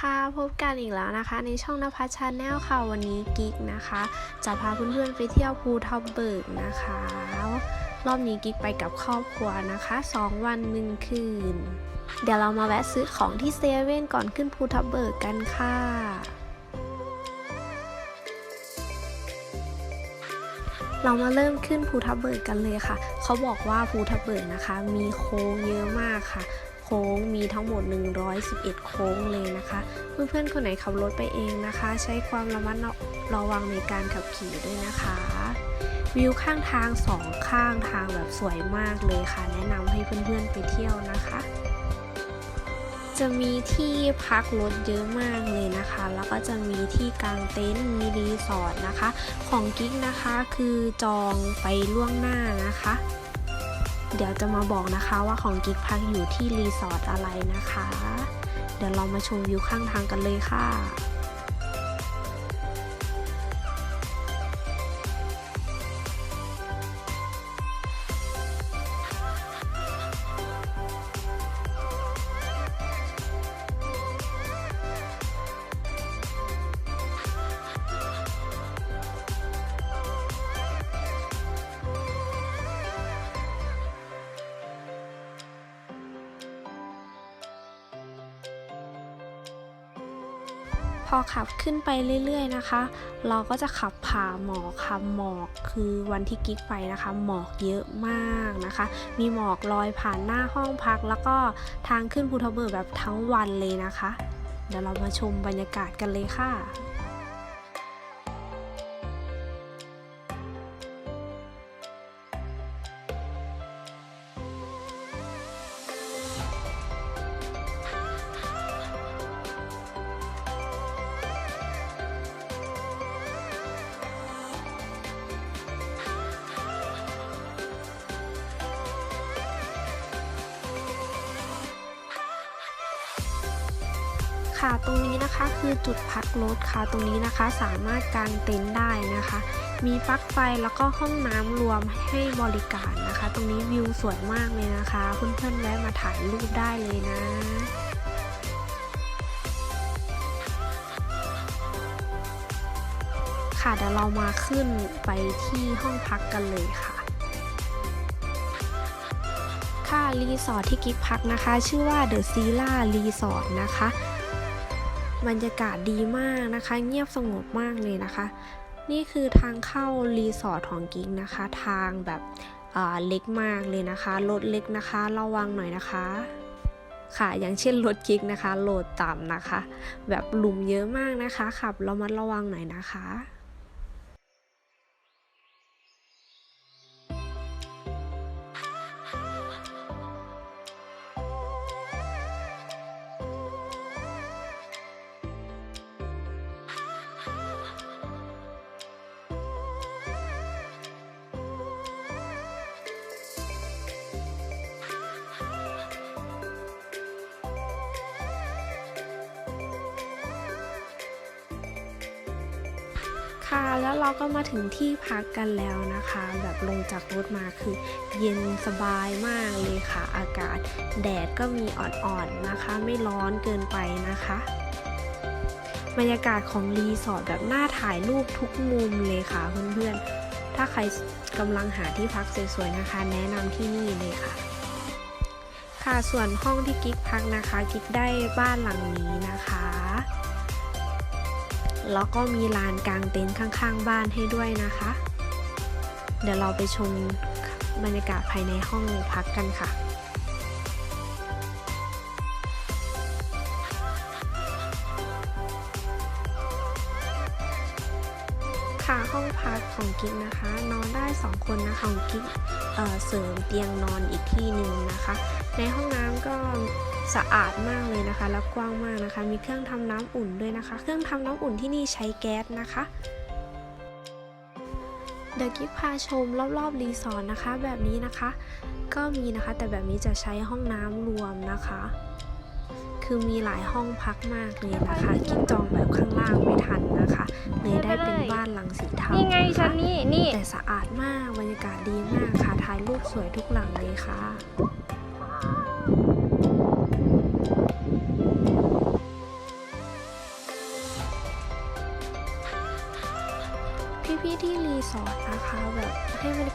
ค่ะ พบกันอีกแล้วนะคะ ในช่องนภัชชาแนลค่ะ วันนี้กิ๊กนะคะ จะพาเพื่อนๆไปเที่ยวภูทับเบิกนะคะ รอบนี้กิ๊กไปกับครอบครัวนะคะ 2 วันหนึ่งคืน เดี๋ยวเรามาแวะซื้อของที่เซเว่นก่อนขึ้นภูทับเบิกกันค่ะเรามาเริ่มขึ้นภูทับเบิกกันเลยค่ะ เขาบอกว่าภูทับเบิกนะคะ มีโค้งเยอะมากค่ะ โค้งมีทั้งหมด 111 โค้งเลยนะคะ เพื่อนๆคนไหนขับรถไปเองนะคะ ใช้ความระมัดระวังในการขับขี่ด้วยนะคะ วิวข้างทางสองข้างทางแบบสวยมากเลยค่ะ แนะนำให้เพื่อนๆไปเที่ยวนะคะ จะมีที่พักรถเยอะมากเลยนะคะ แล้วก็จะมีที่กางเต็นท์มีรีสอร์ทนะคะ ของกิ๊กนะคะคือจองไปล่วงหน้านะคะ เดี๋ยวจะมาบอกนะคะว่าของกิ๊กพักอยู่ที่รีสอร์ทอะไรนะคะ เดี๋ยวเรามาชมวิวข้างทางกันเลยค่ะ พอขับขึ้นไปเรื่อยๆนะคะ เราก็จะขับผ่าหมอกค่ะหมอกคือวันที่กิ๊กไปนะคะ หมอกเยอะมากนะคะ มีหมอกลอยผ่านหน้าห้องพัก แล้วก็ทางขึ้นภูทับเบิกแบบทั้งวันเลยนะคะ เดี๋ยวเรามาชมบรรยากาศกันเลยค่ะ ค่ะ ตรงนี้นะคะคือจุดพักรถค่ะ ตรงนี้นะคะสามารถกางเต็นท์ได้นะคะ มีปลั๊กไฟแล้วก็ห้องน้ำรวมให้บริการนะคะ ตรงนี้วิวสวยมากเลยนะคะ เพื่อนๆแวะมาถ่ายรูปได้เลยนะค่ะเดี๋ยวเรามาขึ้นไปที่ห้องพักกันเลยค่ะ ค่ะรีสอร์ทที่กิ๊กพักนะคะ ชื่อว่าเดอะซีล่ารีสอร์ทนะคะ บรรยากาศดีมากนะคะ เงียบสงบมากเลยนะคะ นี่คือทางเข้ารีสอร์ทของกิ๊กนะคะ ทางแบบเล็กมากเลยนะคะ รถเล็กนะคะ ระวังหน่อยนะคะ ค่ะ อย่างเช่นรถกิ๊กนะคะ โหลดต่ำนะคะ แบบหลุมเยอะมากนะคะ ขับระมัดระวังหน่อยนะคะ ค่ะแล้วเราก็มาถึงที่พักกันแล้วนะคะ แบบลงจากรถมาคือเย็นสบายมากเลยค่ะ อากาศแดดก็มีอ่อนๆนะคะ ไม่ร้อนเกินไปนะคะบรรยากาศของรีสอร์ทแบบน่าถ่ายรูปทุกมุมเลยค่ะเพื่อนๆ ถ้าใครกำลังหาที่พักสวยๆนะคะ แนะนำที่นี่เลยค่ะ ค่ะส่วนห้องที่กิ๊กพักนะคะ กิ๊กได้บ้านหลังนี้นะคะ แล้วก็มีลานกลางเต็นท์ข้างๆ บ้านให้ด้วยนะคะ เดี๋ยวเราไปชมบรรยากาศภายในห้องพักกันค่ะค่ะห้องพักของกิ๊กนะคะ นอนได้ 2 คนนะคะของกิ๊กเเสริมเตียงนอนอีกที่หนึ่งนะคะ ในห้องน้ำก็ สะอาดมากเลยนะคะ แล้วกว้างมากนะคะ มีเครื่องทำน้ำอุ่นด้วยนะคะ เครื่องทำน้ำอุ่นที่นี่ใช้แก๊สนะคะเดี๋ยวกิ๊กพาชมรอบๆรีสอร์ทนะคะ แบบนี้นะคะ ก็มีนะคะ แต่แบบนี้จะใช้ห้องน้ำรวมนะคะ คือมีหลายห้องพักมากเลยนะคะกิ๊กจองแบบข้างล่างไม่ทันนะคะเลยได้เป็นบ้านหลังสีเทานี่ไงนะคะชั้นนี้นี่แต่สะอาดมากบรรยากาศดีมากค่ะถ่ายรูปสวยทุกหลังเลยค่ะ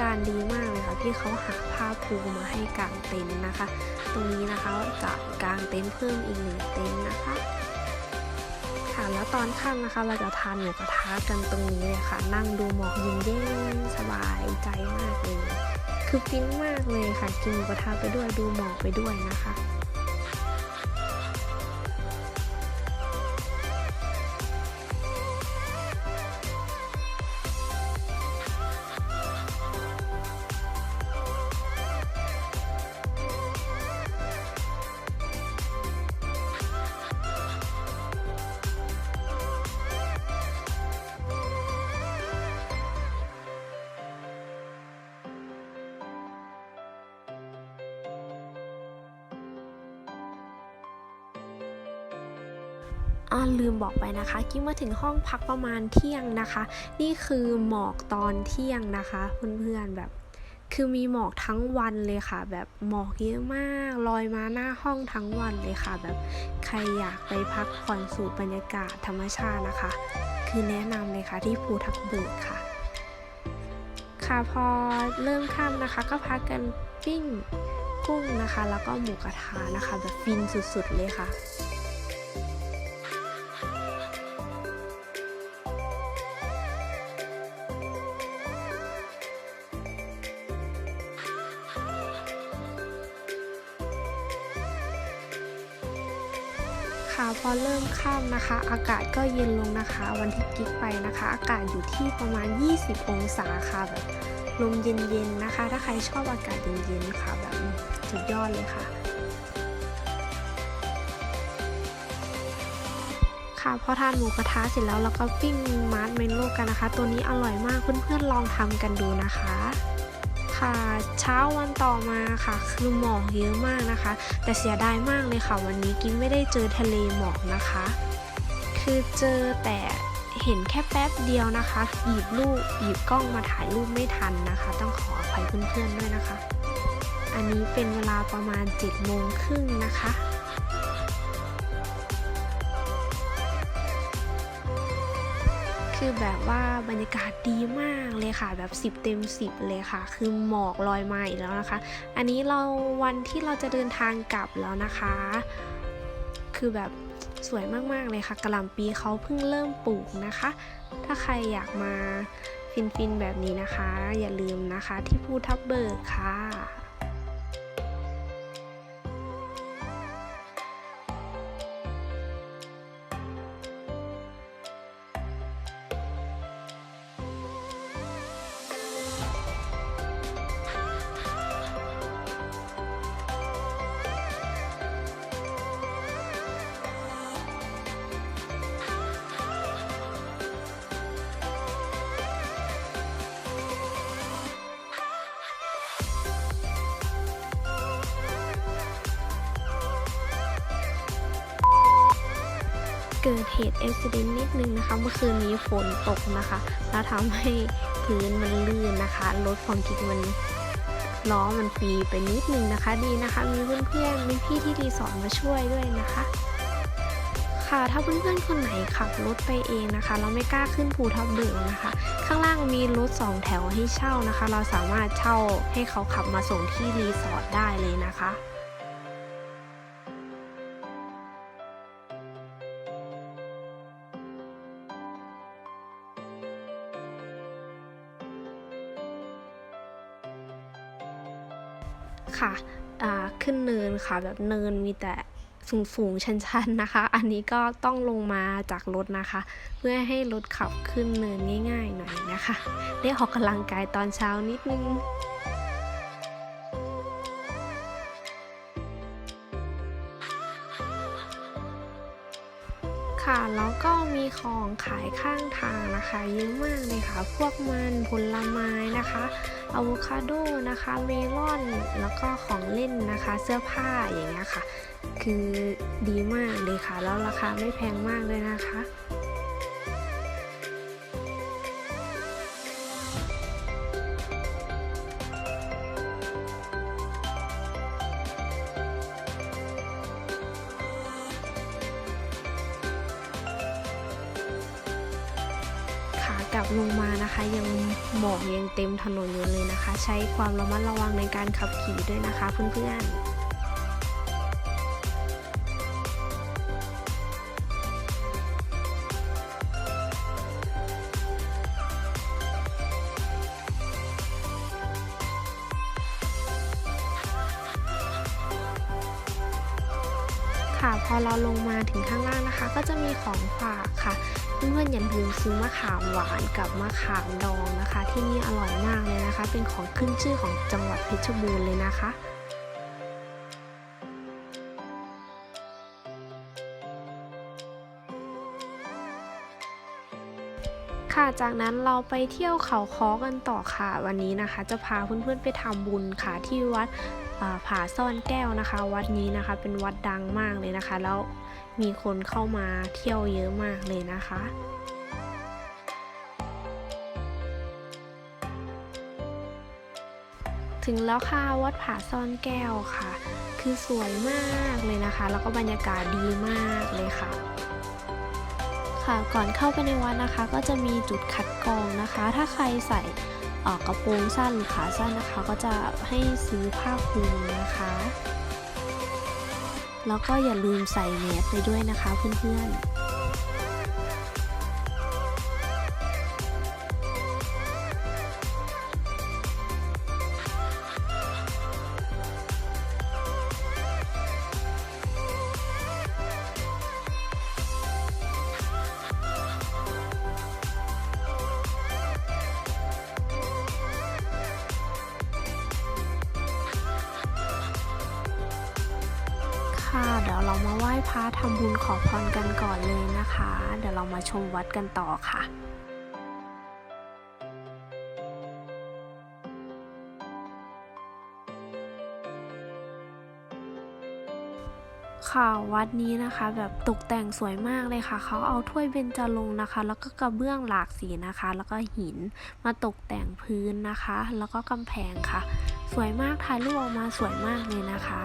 การดีมากเลยค่ะที่เขาหาผ้าปูมาให้กางเต็นท์นะคะ ตรงนี้นะคะจะกางเต็นท์เพิ่มอีกหนึ่งเต็นท์นะคะค่ะแล้วตอนค่ำนะคะ เราจะทานหมูกระทะกันตรงนี้เลยค่ะ นั่งดูหมอกเย็นๆสบายใจมากเลย คือฟินมากเลยค่ะกินหมูกระทะไปด้วยดูหมอกไปด้วยนะคะ ลืมบอกไปนะคะกิ๊บมาถึงห้องพักประมาณเที่ยงนะคะ นี่คือหมอกตอนเที่ยงนะคะเพื่อนๆแบบคือมีหมอกทั้งวันเลยค่ะ แบบหมอกเยอะมากลอยมาหน้าห้องทั้งวันเลยค่ะ แบบใครอยากไปพักผ่อนสูตรบรรยากาศธรรมชาตินะคะ คือแนะนำเลยค่ะที่ภูทับเบิกค่ะ ค่ะพอเริ่มค่ำนะคะ ก็พักกันปิ้งกุ้งนะคะ แล้วก็หมูกระทะนะคะ แบบฟินสุดๆเลยค่ะ พอเริ่มค่ำนะคะ อากาศก็เย็นลงนะคะ วันที่กิ๊กไปนะคะ อากาศอยู่ที่ประมาณ 20 องศาค่ะแบบลมเย็นๆนะคะ ถ้าใครชอบอากาศเย็นๆค่ะแบบสุดยอดเลยค่ะค่ะพอทานหมูกระทะเสร็จแล้วเราก็ปิ้งมาร์ชเมลโลกันนะคะ ตัวนี้อร่อยมากเพื่อนๆลองทำกันดูนะคะ ค่ะ เช้าวันต่อมาค่ะ คือหมอกเยอะมากนะคะ แต่เสียดายมากเลยค่ะ วันนี้กินไม่ได้เจอทะเลหมอกนะคะ คือเจอแต่เห็นแค่แป๊บเดียวนะคะ หยิบรูปหยิบกล้องมาถ่ายรูปไม่ทันนะคะ ต้องขออภัยเพื่อนๆด้วยนะคะ อันนี้เป็นเวลาประมาณ7จ็ดโมงครึ่งนะคะ คือแบบว่าบรรยากาศดีมากเลยค่ะ แบบ 10 เต็ม 10 เลยค่ะ คือหมอกลอยมาอีกแล้วนะคะ อันนี้เราวันที่เราจะเดินทางกลับแล้วนะคะ คือแบบสวยมากๆเลยค่ะกระหล่ำปีเขาเพิ่งเริ่มปลูกนะคะ ถ้าใครอยากมาฟินๆแบบนี้นะคะ อย่าลืมนะคะที่ภูทับเบิกค่ะ เกิดเหตุอุบิเหตุนิดนึงนะคะเมื่อคืนนี้ฝนตกนะคะ แล้วทำให้พื้นมันลื่นนะคะรถของกิ๊กมันล้อมันฟีไปนิดนึงนะคะ ดีนะคะมีเพื่อนๆมีพี่ที่รีสอร์ทมาช่วยด้วยนะคะค่ะถ้าเพื่อนๆคนไหนขับรถไปเองนะคะ เราไม่กล้าขึ้นภูทับเบิกนะคะ ข้างล่างมีรถสองแถวให้เช่านะคะ เราสามารถเช่าให้เขาขับมาส่งที่รีสอร์ทได้เลยนะคะ ค่ะขึ้นเนินค่ะแบบเนินมีแต่สูงสูงๆชันๆนะคะ อันนี้ก็ต้องลงมาจากรถนะคะ เพื่อให้รถขับขึ้นเนินง่าย ๆ หน่อยนะคะ ได้ออกกำลังกายตอนเช้านิดนึง ก็มีของขายข้างทางนะคะเยอะมากเลยค่ะ พวกมันผลไม้นะคะอะโวคาโดนะคะเมลอนแล้วก็ของเล่นนะคะ เสื้อผ้าอย่างเงี้ยค่ะ คือดีมากเลยค่ะ แล้วราคาไม่แพงมากเลยนะคะ กลับลงมานะคะ ยังหมอกยังเต็มถนนอยู่เลยนะคะ ใช้ความระมัดระวังในการขับขี่ด้วยนะคะเพื่อนๆค่ะพอเราลงมาถึงข้างล่างนะคะ ก็จะมีของฝากค่ะ เพื่อนๆอย่าลืมซื้อมะขามหวานกับมะขามดองนะคะ ที่นี่อร่อยมากเลยนะคะ เป็นของขึ้นชื่อของจังหวัดเพชรบูรณ์เลยนะคะค่ะจากนั้นเราไปเที่ยวเขาค้อกันต่อค่ะ วันนี้นะคะ จะพาเพื่อนๆไปทำบุญค่ะที่วัดผาซ่อนแก้วนะคะ วัดนี้นะคะ เป็นวัดดังมากเลยนะคะ แล้ว มีคนเข้ามาเที่ยวเยอะมากเลยนะคะถึงแล้วค่ะวัดผาซ่อนแก้วค่ะ คือสวยมากเลยนะคะ แล้วก็บรรยากาศดีมากเลยค่ะ ค่ะก่อนเข้าไปในวัดนะคะ ก็จะมีจุดคัดกรองนะคะ ถ้าใครใส่เอ่อกระโปรงสั้นหรือขาสั้นนะคะ ก็จะให้ซื้อผ้าคลุมนะคะ แล้วก็อย่าลืมใส่แมสไปด้วยนะคะเพื่อนๆ ค่ะ เดี๋ยวเรามาไหว้พระทำบุญขอพรกันก่อนเลยนะคะ เดี๋ยวเรามาชมวัดกันต่อค่ะค่ะวัดนี้นะคะแบบตกแต่งสวยมากเลยค่ะเขาเอาถ้วยเบญจรงค์นะคะ แล้วก็กระเบื้องหลากสีนะคะ แล้วก็หินมาตกแต่งพื้นนะคะ แล้วก็กำแพงค่ะ สวยมากถ่ายรูปออกมาสวยมากเลยนะคะ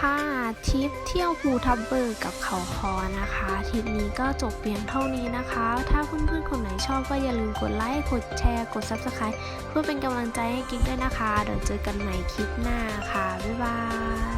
ค่ะทริปเที่ยวภูทับเบิกกับเขาคอนะคะทริปนี้ก็จบเพียงเท่านี้นะคะ ถ้าเพื่อนๆคนไหนชอบก็อย่าลืมกดไลค์กดแชร์กด Subscribe เพื่อเป็นกำลังใจให้กิ๊กด้วยนะคะ เดี๋ยวเจอกันใหม่คลิปหน้าค่ะ บ๊ายบาย